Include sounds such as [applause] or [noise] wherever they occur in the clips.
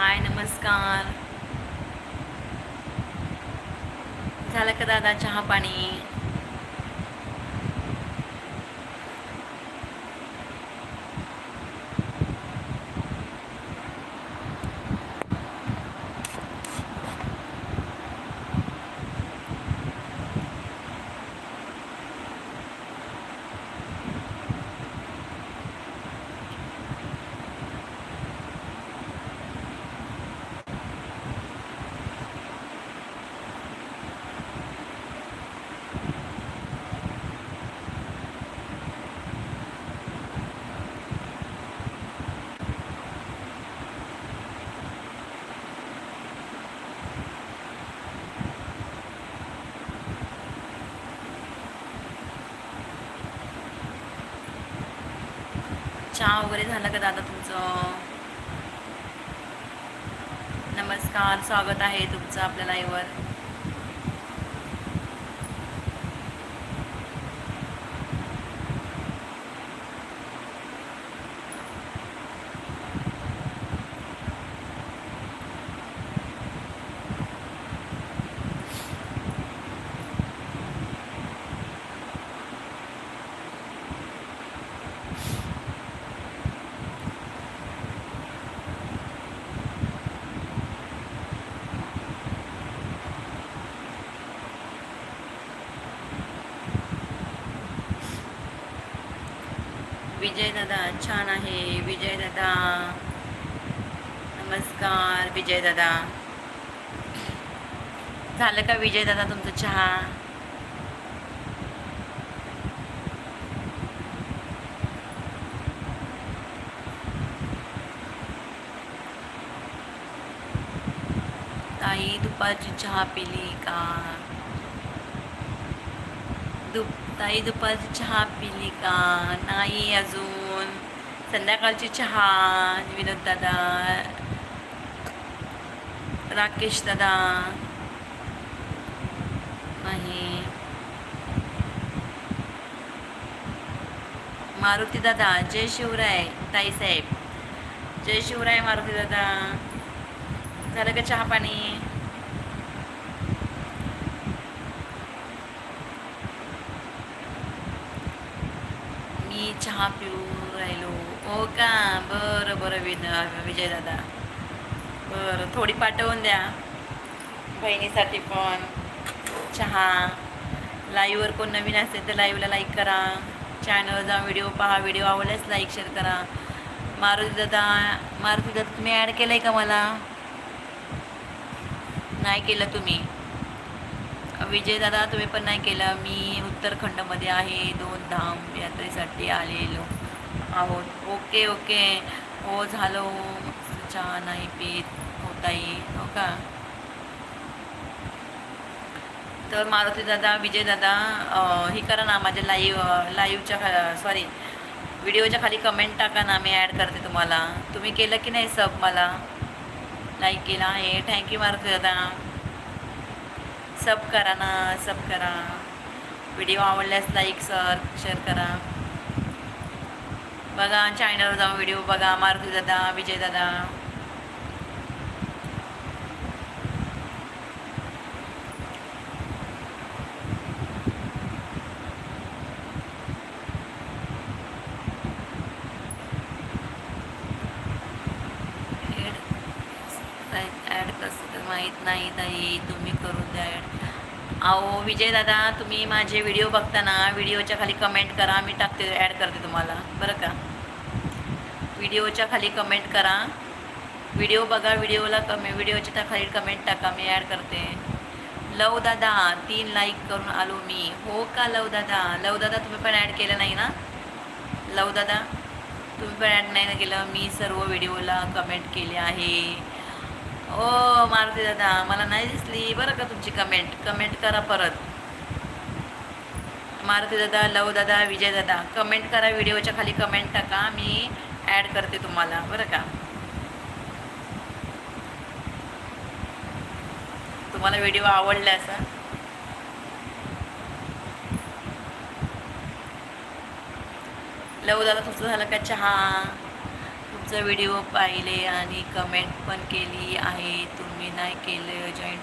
हाय नमस्कार. झालं का दादा चहा पाणी? चहा वगैरे झालं का दादा तुमचं? नमस्कार स्वागत आहे तुमचं आपल्या लाईव्हवर विजय दादा छान आहे विजय दादा नमस्कार विजय दादा का विजय दादा तुमचं चहा ताई दुपारची चहा पिली का दुप ताई दुपारची चहा पिली का? नाही अजून. संध्याकाळची चहा विनोद दादा राकेश दादा. नाही. मारुती दादा जय शिवराय ताई साहेब. जय शिवराय मारुती दादा. झालं का चहा पाणी मी चहा पिऊ राहिलो. हो का? बरं बरं विन विजय दादा बरं थोडी पाठवून द्या. बहिणीसाठी पण. चहा. लाईव्हवर कोण नवीन असेल तर लाईव्हला लाईक करा. चॅनल जा व्हिडिओ पहा. व्हिडिओ आवडल्यास लाईक शेअर करा. मारुती दादा मारुती दादा तुम्ही ॲड केलं आहे का मला? नाही केलं तुम्ही. विजय दादा तुम्ही पण नाही केलं. मी उत्तराखंडमध्ये आहे. दोन धाम यात्रेसाठी आलेलो आहोत. Okay okay. हो झालो. हो. चहा नाही पीत. होताही हो का? तर मारुती दादा विजय दादा हे करा ना माझ्या लाईव्ह लाईव्हच्या खा सॉरी व्हिडिओच्या खाली कमेंट टाका ना. मी ॲड करते तुम्हाला. तुम्ही केलं की नाही सब मला? लाईक केला आहे. थँक्यू मारुती दादा. सब करा ना सब करा. व्हिडिओ आवडल्यास लाईक सर शेअर करा. बघा चॅनलवर जाऊन व्हिडिओ बघा मारुती दादा विजय दादा करत कसं माहीत नाही ताई तुम्ही करून द्या. अहो विजय दादा तुम्ही माझे व्हिडिओ बघताना व्हिडिओच्या खाली कमेंट करा. मी टाकते ॲड करते तुम्हाला. बरं का? व्हिडिओच्या खाली कमेंट करा. व्हिडिओ बघा व्हिडिओला कमे व्हिडिओच्या त्या खाली कमेंट टाका. मी ॲड करते. लव दादा तीन लाईक करून आलो मी. हो का लव दादा? लव दादा तुम्ही पण ॲड केलं नाही ना? लव दादा तुम्ही पण ॲड नाही ना केलं? मी सर्व व्हिडिओला कमेंट केले आहे. ओ मारुती दादा मला नाही दिसली. बरं का तुमची कमेंट कमेंट करा परत. मारुती दादा लव दादा विजय दादा कमेंट करा. व्हिडिओच्या खाली कमेंट टाका. मी ॲड करते तुम्हाला. बरं का? तुम्हाला व्हिडिओ आवडला असा? लव दादा तुमचं झालं का चहा? तुमचं व्हिडिओ पाहिले आणि कमेंट पण केली आहे. तुम्ही नाही केलं जॉईन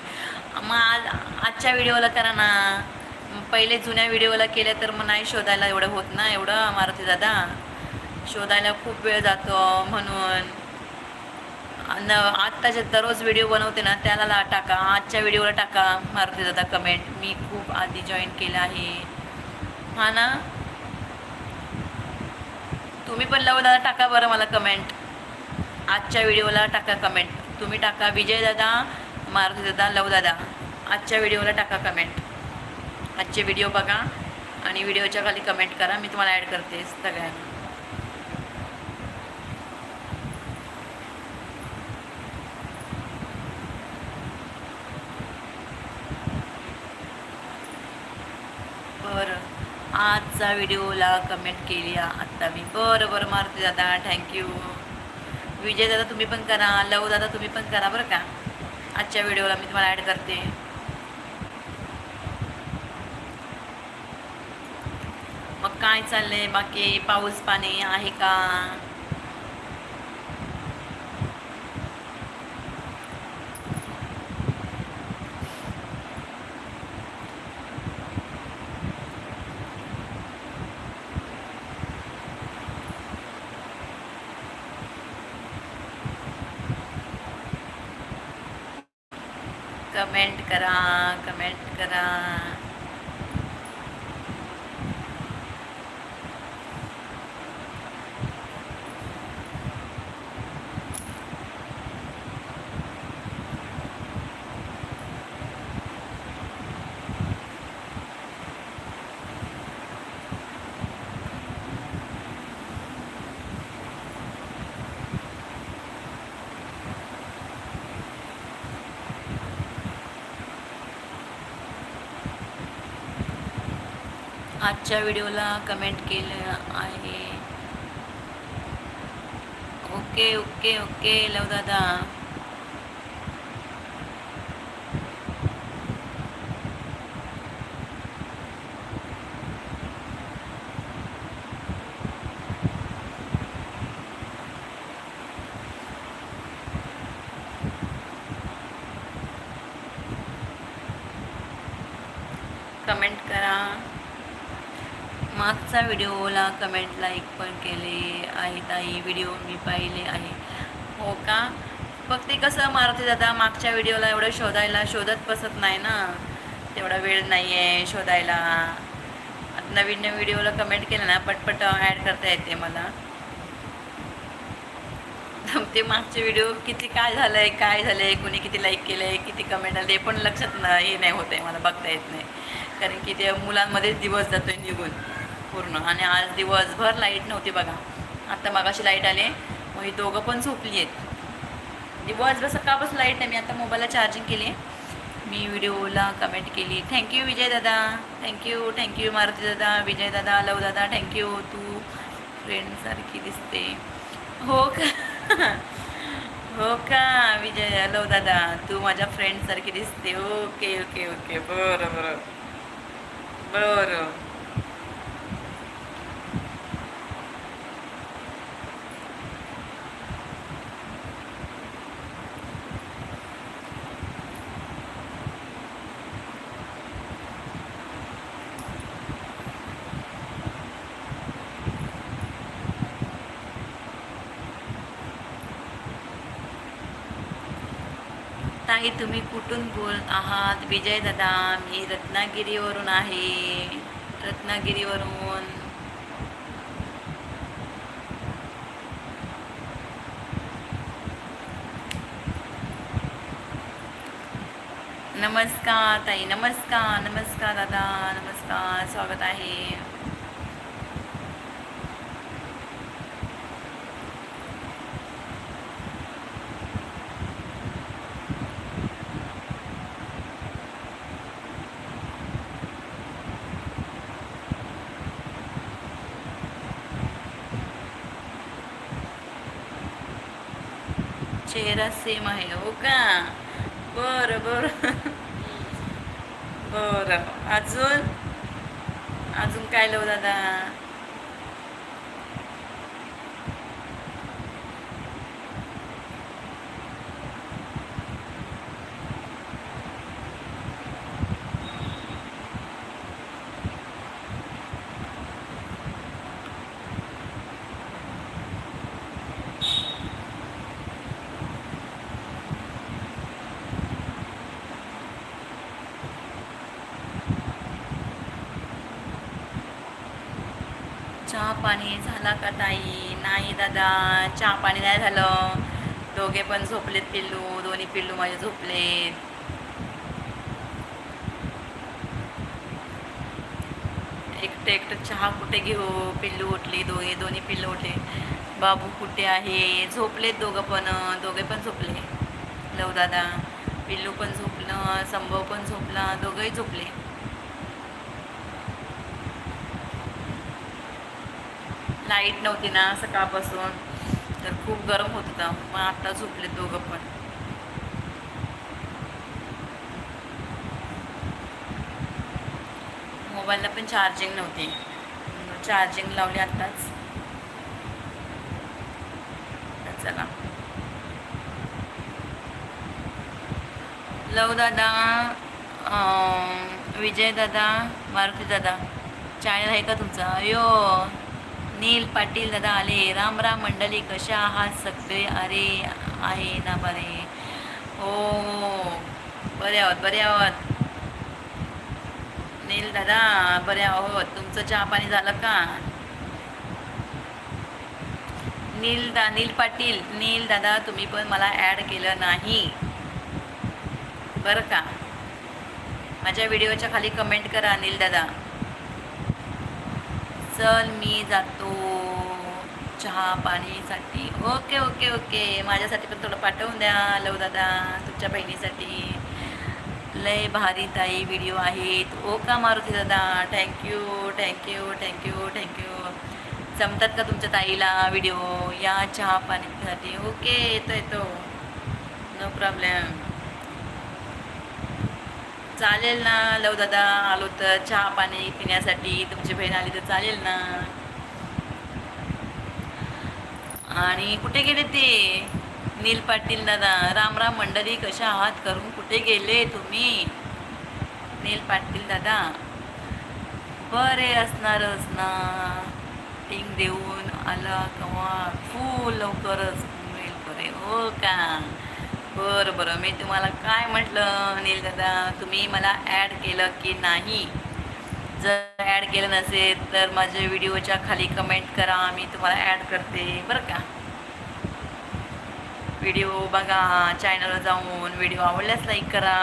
मग आज आजच्या व्हिडिओला करा ना. पहिले जुन्या व्हिडिओला केलं तर मग नाही शोधायला एवढं होत ना एवढं मारुती दादा. शोधायला खूप वेळ जातो म्हणून. न आत्ताच्या दररोज व्हिडिओ बनवते ना त्याला ला- टाका. आजच्या व्हिडिओला टाका मारुती दादा कमेंट मी खूप आधी जॉईन केलं आहे. हा ना? तुम्ही पण लव दादा टाका बरं मला कमेंट आजच्या व्हिडिओला टाका कमेंट तुम्ही टाका विजय दादा मारुती दादा लव दादा आजच्या व्हिडिओला टाका कमेंट आजचे व्हिडिओ बघा आणि व्हिडिओच्या खाली कमेंट करा. मी तुम्हाला ॲड करते सगळ्यांना. बरं. आजचा व्हिडिओला कमेंट केली आत्ता मी. बरं बरं मारुती दादा थँक्यू विजय दादा तुम्ही पण करा लव दादा तुम्ही पण करा बरं का. आजच्या व्हिडिओला मी तुम्हाला ॲड करते. मग काय चाललंय? बाकी पाऊस पाणी आहे का? कमेंट करा कमेंट करा. आजच्या व्हिडिओला कमेंट केलं आहे. ओके ओके ओके लव दादा. कमेंट आजचा व्हिडिओला कमेंट लाईक पण केले आहे ताई व्हिडिओ मी पाहिले आहे. हो का? फक्त कसं मारुती दादा मागच्या व्हिडिओला एवढं शोधायला शोधत बसत नाही ना. तेवढा वेळ नाही आहे शोधायला. आता नवीन नवीन व्हिडिओला कमेंट केलं ना पटपट ॲड करता येते मला. ते मागचे व्हिडिओ किती काय झालं आहे काय झालं आहे कुणी किती लाईक केलं आहे किती कमेंट आले हे पण लक्षात ना हे नाही होत आहे मला बघता येत नाही. कारण की ते मुलांमध्येच दिवस जातो आहे निघून. पूर्ण. आणि आज दिवसभर लाइट नव्हती बघा. आता मगाशी लाइट आले. मग ही दोघं पण झोपली आहेत. दिवसभर सकाळपासून लाइट नाही. मी आता मोबाईलला चार्जिंग केली. मी व्हिडिओला कमेंट केली. थँक्यू विजय दादा. थँक्यू थँक्यू मारुती दादा. विजय दादा लव दादा. थँक्यू तू फ्रेंडसारखी दिसते. हो का? हो का विजय लव दादा? तू माझ्या फ्रेंडसारखी दिसते. ओके ओके ओके बरं बरं. बरं. ताई तुम्ही कुठून बोल, आहात? विजय दादा, मी रत्नागिरीवरून आहे. रत्नागिरीवरून. नमस्कार ताई, नमस्कार नमस्कार दादा, नमस्कार, स्वागत आहे. चेहरा सेम आहे हो का? बरं बरं. बरं. अजून? अजून काय लव दादा चहा पाणी का ताई नाही दादा चहा पाणी नाही झालं. दोघे पण झोपलेत पिल्लू दोन्ही पिल्लू माझे झोपलेत. एकटं एकटं चहा कुठे घेऊ? पिल्लू उठली दोघे दोन्ही पिल्लू उठले. बाबू कुठे आहे? झोपलेत दोघं पण दोघे पण झोपले. लव दादा पिल्लू पण झोपलं संभव पण झोपला दोघंही झोपले. लाइट नव्हती ना सकाळपासून. तर खूप गरम होत होता. मग आता झोपले दोघं पण. मोबाईलला पण चार्जिंग नव्हती. चार्जिंग लावली आत्ताच. चला. लव दादा विजय दादा मारुती दादा. चॅनल आहे का तुमचा? अयो. नील पाटील दादा आले. राम राम मंडळी कशा आहात सगळे? अरे आहे ना बरे. हो बरे आहोत बरे आहोत. नील दादा बरे आहोत. तुमचं चहा पाणी झालं का? नील दा नील पाटील नील दादा तुम्ही पण मला ॲड केलं नाही. बरं का? माझ्या व्हिडिओच्या खाली कमेंट करा नील दादा. चल मी जातो चहा पाणीसाठी. Okay okay okay. माझ्यासाठी पण थोडं पाठवून द्या लव दादा तुमच्या बहिणीसाठी. लय भारी ताई व्हिडिओ आहेत. ओ का मारुती दादा थँक्यू थँक्यू थँक्यू थँक्यू जमतात का तुमच्या ताईला व्हिडिओ या चहा पाण्यासाठी ओके येतो येतो. नो प्रॉब्लेम चालेल ना लव दादा आलो तर चहा पाणी पिण्यासाठी तुमची बहीण आली तर चालेल ना. आणि कुठे गेले ते? नील पाटील दादा राम राम मंडळी कशा आहात? करून कुठे गेले तुम्ही? नील पाटील दादा बरे असणारच ना टिंग देऊन आला कवा फुल लवकरच मिळेल बरे हो का? बरं बरं. मी तुम्हाला काय म्हटलं अनिल दादा? तुम्ही मला ॲड केलं की नाही? जर ॲड केलं नसेल तर माझ्या व्हिडिओच्या खाली कमेंट करा. मी तुम्हाला ॲड करते. बरं का? व्हिडिओ बघा. चॅनलवर जाऊन व्हिडिओ आवडल्यास लाईक करा.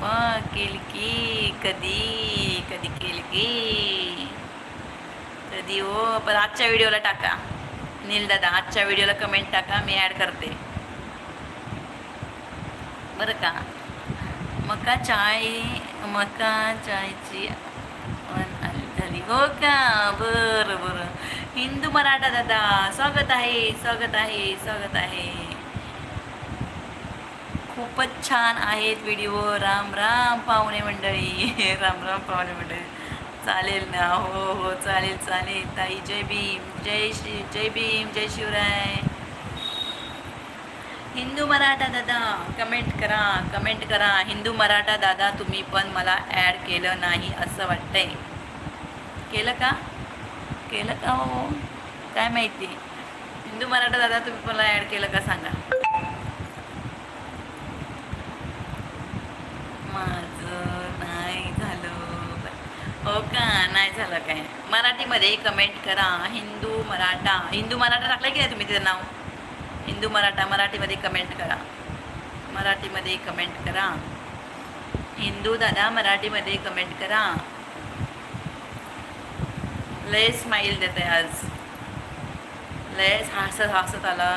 मग केल की कधी कधी केल की कधी हो? पण आजच्या व्हिडिओला टाका. नील दादा आजच्या व्हिडिओला कमेंट टाका. मी ॲड करते. बरं का? मका चाय मका चायची झाली हो का? बरं बरं. हिंदू मराठा दादा स्वागत आहे स्वागत आहे स्वागत आहे. खूपच छान आहेत व्हिडिओ राम राम पाहुणे मंडळी. [laughs] राम राम पाहुणे मंडळी. चालेल ना? हो हो चालेल चालेल. ताई जय भीम. जय श्री जय भीम जय शिवराय. हिंदू मराठा दादा कमेंट करा कमेंट करा. हिंदू मराठा दादा तुम्ही पण मला ॲड केलं नाही असं वाटतंय. केलं का? केलं का हो? काय माहिती? हिंदू मराठा दादा तुम्ही मला ॲड केलं का सांगा? माझं नाही झालं. हो का? नाही झालं काय? मराठीमध्ये कमेंट करा. हिंदू मराठा. हिंदू मराठा टाकलं की नाही तुम्ही तिचं नाव? हिंदू मराठा मराठीमध्ये कमेंट करा. मराठीमध्ये कमेंट करा. हिंदू दादा मराठीमध्ये कमेंट करा. लय स्माईल देते आज. लय हसत हसत आला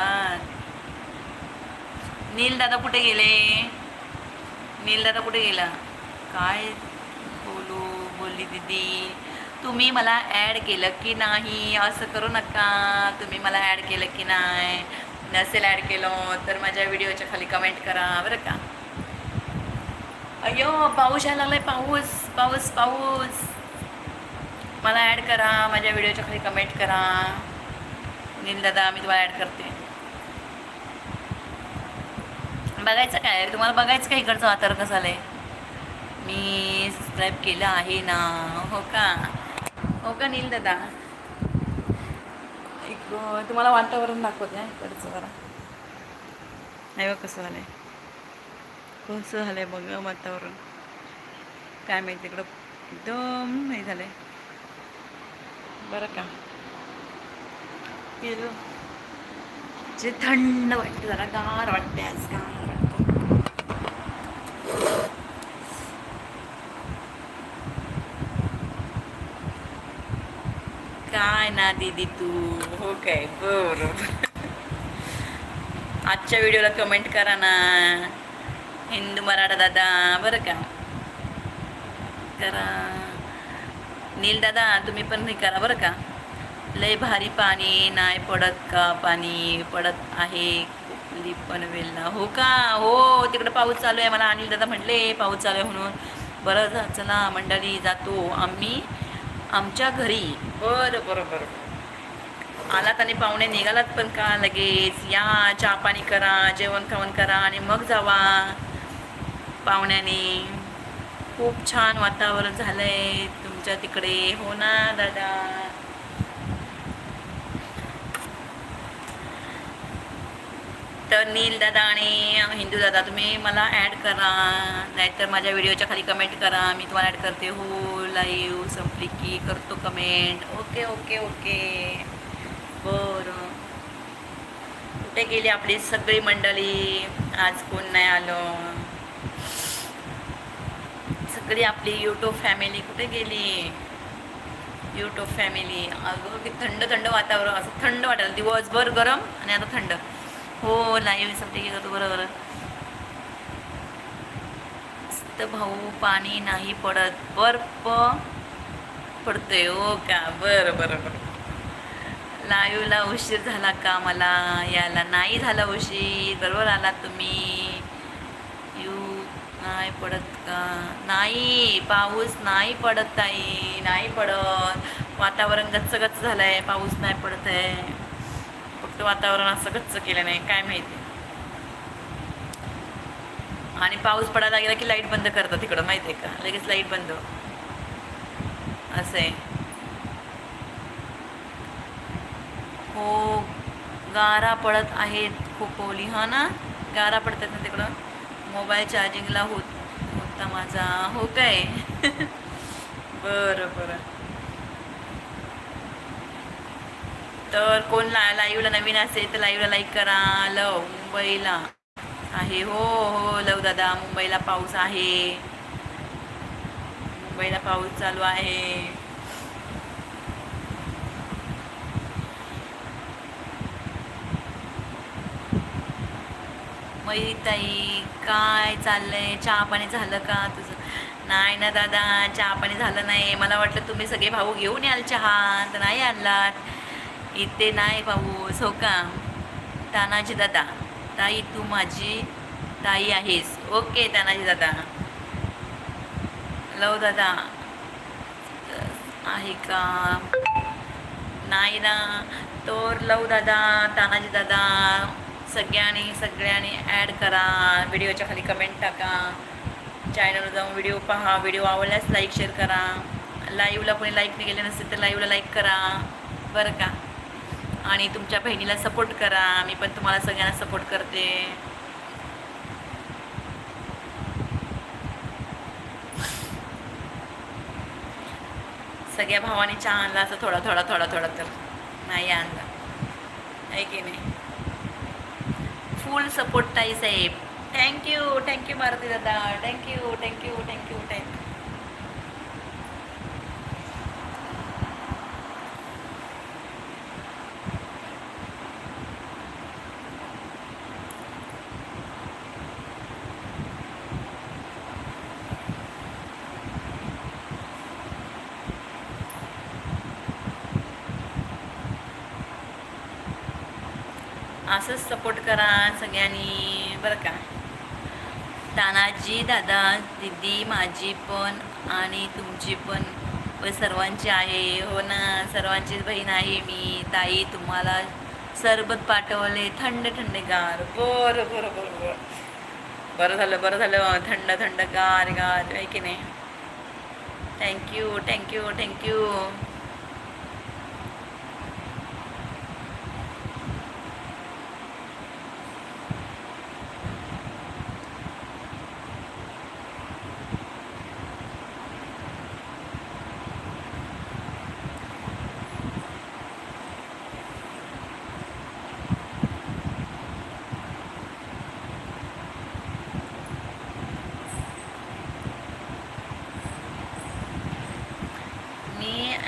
नील दादा कुठे गेले? नील दादा कुठे गेला? काय बोलू बोलली दीदी. तुम्ही मला ॲड केलं की नाही? असं करू नका. तुम्ही मला ॲड केलं की नाही? नसेल ॲड केलं तर माझ्या व्हिडिओच्या खाली कमेंट करा बरं का? अय्यो पाऊस यायला लागलाय पाऊस पाऊस पाऊस. मला ॲड करा माझ्या व्हिडिओच्या खाली कमेंट करा. नील दादा मी तुम्हाला ॲड करते. बघायचं काय? तुम्हाला बघायचं काय इकडचं वातावरण कसं आहे मी सबस्क्राईब केलं आहे ना. हो का? हो का नील दादा? तुम्हाला वातावरण दाखवते हा इकडचं जरा. नाही बघ कसं झालंय. कसं झालंय बघ वातावरण? काय माहिती इकडं एकदम नाही झालंय. बरं का. गेलो जे थंड वाटते जरा गार वाटते आज गार वाटतं काय ना दीदी तू. हो काय? बरोबर. आजच्या व्हिडिओला कमेंट करा ना. हिंदू मराठा दादा बरं का? करा. नील दादा तुम्ही पण नाही करा बरं का? लय भारी पाणी नाही पडत का पाणी? पडत आहे. कुठली पनवेल ना हो का? हो तिकडं पाऊस चालू आहे. मला अनिल दादा म्हटले पाऊस चालू आहे म्हणून. बरं चला मंडळी जातो आम्ही. आमच्या घरी. बरं बरं बरं. आलात आणि पाहुणे निघालात पण का लगेच? या चहा पाणी करा जेवण खावण करा आणि मग जावा. पाहुण्याने खूप छान वातावरण झालंय. तुमच्या तिकडे. हो ना दादा? तर नील दादा आणि हिंदू दादा तुम्ही मला ॲड करा. नाहीतर माझ्या व्हिडिओच्या खाली कमेंट करा. मी तुम्हाला ॲड करते. हो लाईव्ह संपली की करतो कमेंट ओके ओके ओके बरं. कुठे गेली आपली सगळी मंडळी? आज कोण नाही आलं? सगळी आपली यूट्यूब फॅमिली कुठे गेली? यूट्यूब फॅमिली अगं की थंड थंड वातावरण. असं थंड वाटायला दिवसभर गरम आणि आता थंड. हो लाईव्ह संपली की करतो बरोबर भाऊ पाणी नाही पडत. बर्फ पडतोय हो का? बरं बरं बरं. लायूला उशीर झाला का मला? याला नाही झाला उशीर. बरोबर आलात तुम्ही. यू नाही पडत का? नाही पाऊस नाही पडत ताई नाही पडत. वातावरण गच्च गच्च झालं आहे पाऊस नाही पडत आहे. फक्त वातावरण असं गच्च केलं नाही काय माहिती. आणि पाऊस पडायला गेला की लाइट बंद करतात तिकडं माहिती आहे का? लगेच लाइट बंद. असं आहे हो गारा पडत आहेत खूप ओली. हा ना? गारा पडतात ना तिकडं? मोबाईल चार्जिंगला होत होता माझा. हो काय? [laughs] बरं बरं. तर कोण ला लाईव्हला नवीन असेल तर लाईव्हला लाईक करा. लव मुंबईला. आहे. हो हो लव दादा मुंबईला पाऊस आहे. मुंबईला पाऊस चालू आहे. ताई काय चाललंय? चहा पाणी झालं का तुझं? नाही ना दादा चहा पाणी झालं नाही. मला वाटलं तुम्ही सगळे भाऊ घेऊन याल चहा. तर नाही आणलात. इथे नाही भाऊ हो का तानाजी दादा. ताई तू माझी ताई आहेस. ओके तानाजी दादा. लव दादा. आहे का? नाही ना. तर लव दादा तानाजी दादा सगळ्यांनी सगळ्यांनी ॲड करा. व्हिडिओच्या खाली कमेंट टाका. चॅनलवर जाऊन व्हिडिओ पहा. व्हिडिओ आवडल्यास लाईक शेअर करा. लाईव्हला कोणी लाईक नाही केले नसेल तर लाईव्हला लाईक करा. बरं का? आणि तुमच्या बहिणीला सपोर्ट करा. मी पण तुम्हाला सगळ्यांना सपोर्ट करते. सगळ्या भावाने चहा आणला असं थोडा थोडा थोडा थोडा तर नाही आणला. आहे की नाही? फुल सपोर्ट ताई साहेब. Thank you thank you Maruti दादा. Thank you thank you thank you thank you असंच सपोर्ट करा सगळ्यांनी बरं का? तानाजी दादा दिदी माझी पण आणि तुमची पण. व सर्वांची आहे. हो ना सर्वांचीच बहीण आहे मी. ताई तुम्हाला सरबत पाठवले. थंड थंड गार. बरं बरं बरं बरं. बरं झालं बरं झालं. थंड थंड गार गार. आहे की नाही? थँक्यू थँक्यू थँक्यू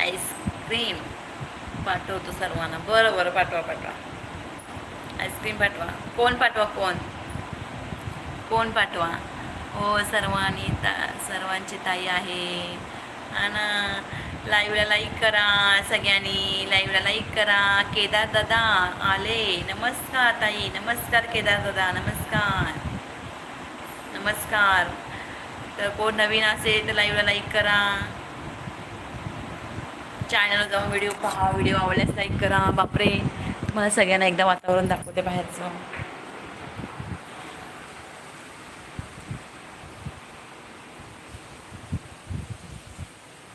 आईस्क्रीम पाठवतो सर्वांना. बरं बरं पाठवा पाठवा. आईस्क्रीम पाठवा. कोण पाठवा कोण? कोण पाठवा? हो सर्वांनी ता सर्वांची ताई आहे. आणि लाईव्हला लाईक करा सगळ्यांनी लाईव्हला लाईक करा. केदार दादा आले. नमस्कार ताई. नमस्कार केदार दादा. नमस्कार. नमस्कार. तर कोण नवीन असेल तर लाईव्हला लाईक करा. चॅनलवर जाऊन व्हिडिओ पहा व्हिडिओ आवडल्यास लाईक करा. बापरे. मला सगळ्यांना एकदा वातावरण दाखवते बाहेरचं.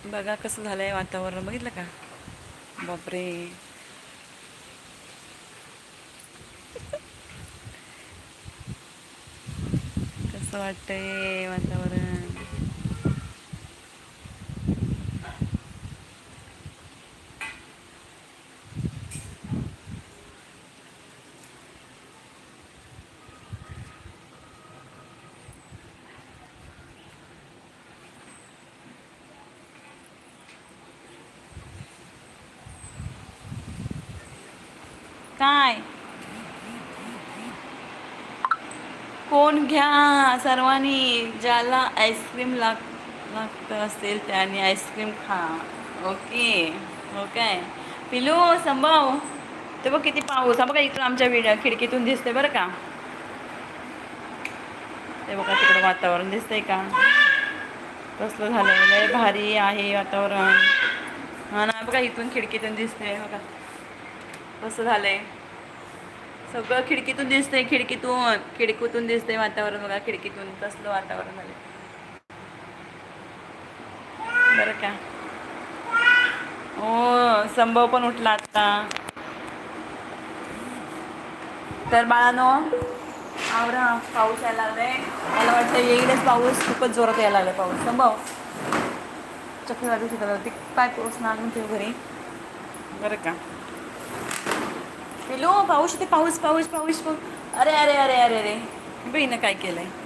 बघा कसं झालंय वातावरण. बघितलं का? बापरे. [laughs] कसं वाटतंय वातावरण? काय? कोण घ्या सर्वांनी ज्याला आईस्क्रीम लाग लागत असेल त्याने आईस्क्रीम खा. Okay okay. पिलू संभाव. ते बघ किती पाऊस. हा बघा इकडं आमच्या विड खिडकीतून दिसते बरं का? ते बघा तिकडं वातावरण दिसतंय का? कसलं झालं? लय भारी आहे वातावरण. हा ना बघा इथून खिडकीतून दिसते बघा. कसं झालंय. सगळं खिडकीतून दिसतंय खिडकीतून खिडकीतून दिसतंय वातावरण बघा खिडकीतून कसलं वातावरण झालंय. बरं का? हो संभव पण उठला आता. तर बाळानो आवरा पाऊस यायला लागलाय. मला वाटतं येईलच पाऊस खूपच जोरात यायला लागलाय पाऊस. संभव. चक्रीवादळ सुद्धा होती काय पाऊस ना आणून ठेव घरी. बरं का? पिलो पाऊस येते पाऊस पाऊस पाऊस पाऊस. अरे अरे अरे अरे अरे. बहिणं काय केलं आहे